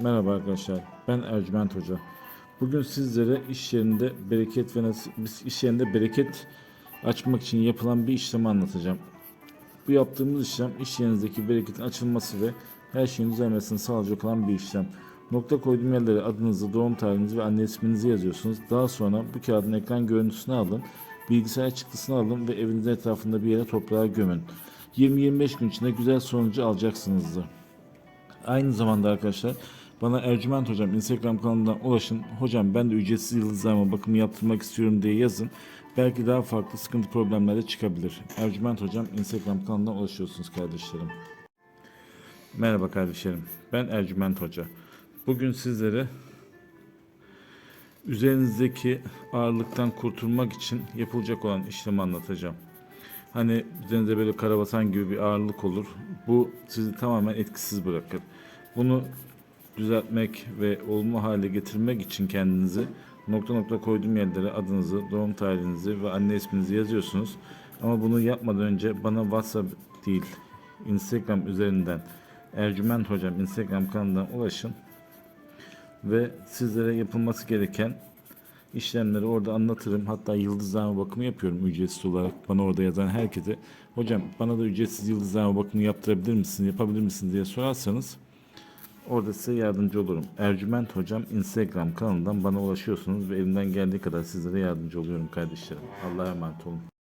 Merhaba arkadaşlar. Ben Ercüment Hoca. Bugün sizlere iş yerinde bereket ve nasıl biz iş yerinde bereket açmak için yapılan bir işlemi anlatacağım. Bu yaptığımız işlem iş yerinizdeki bereketin açılması ve her şeyin düzelmesini sağlayacak olan bir işlem. Nokta koyduğum yerlere adınızı, doğum tarihinizi ve anne isminizi yazıyorsunuz. Daha sonra bu kağıdın ekran görüntüsünü alın, bilgisayar çıktısını alın ve evinizin etrafında bir yere toprağa gömün. 20-25 gün içinde güzel sonucu alacaksınızdır. Aynı zamanda arkadaşlar bana Ercüment Hocam Instagram kanalından ulaşın. Hocam ben de ücretsiz yıldızlama bakımı yaptırmak istiyorum diye yazın. Belki daha farklı sıkıntı problemler de çıkabilir. Ercüment Hocam Instagram kanalından ulaşıyorsunuz kardeşlerim. Merhaba kardeşlerim. Ben Ercüment Hoca. Bugün sizlere üzerinizdeki ağırlıktan kurtulmak için yapılacak olan işlemi anlatacağım. Hani üzerinizde böyle karabasan gibi bir ağırlık olur. Bu sizi tamamen etkisiz bırakır. Bunu düzeltmek ve olma hale getirmek için kendinizi nokta nokta koyduğum yerlere adınızı, doğum tarihinizi ve anne isminizi yazıyorsunuz. Ama bunu yapmadan önce bana WhatsApp değil, Instagram üzerinden Ercüment Hocam Instagram kanalından ulaşın ve sizlere yapılması gereken işlemleri orada anlatırım. Hatta yıldızlama bakımı yapıyorum ücretsiz olarak. Bana orada yazan herkese hocam bana da ücretsiz yıldızlama bakımı yaptırabilir misin, yapabilir misin diye sorarsanız orada size yardımcı olurum. Ercüment Hocam Instagram kanalından bana ulaşıyorsunuz ve elimden geldiği kadar sizlere yardımcı oluyorum kardeşlerim. Allah'a emanet olun.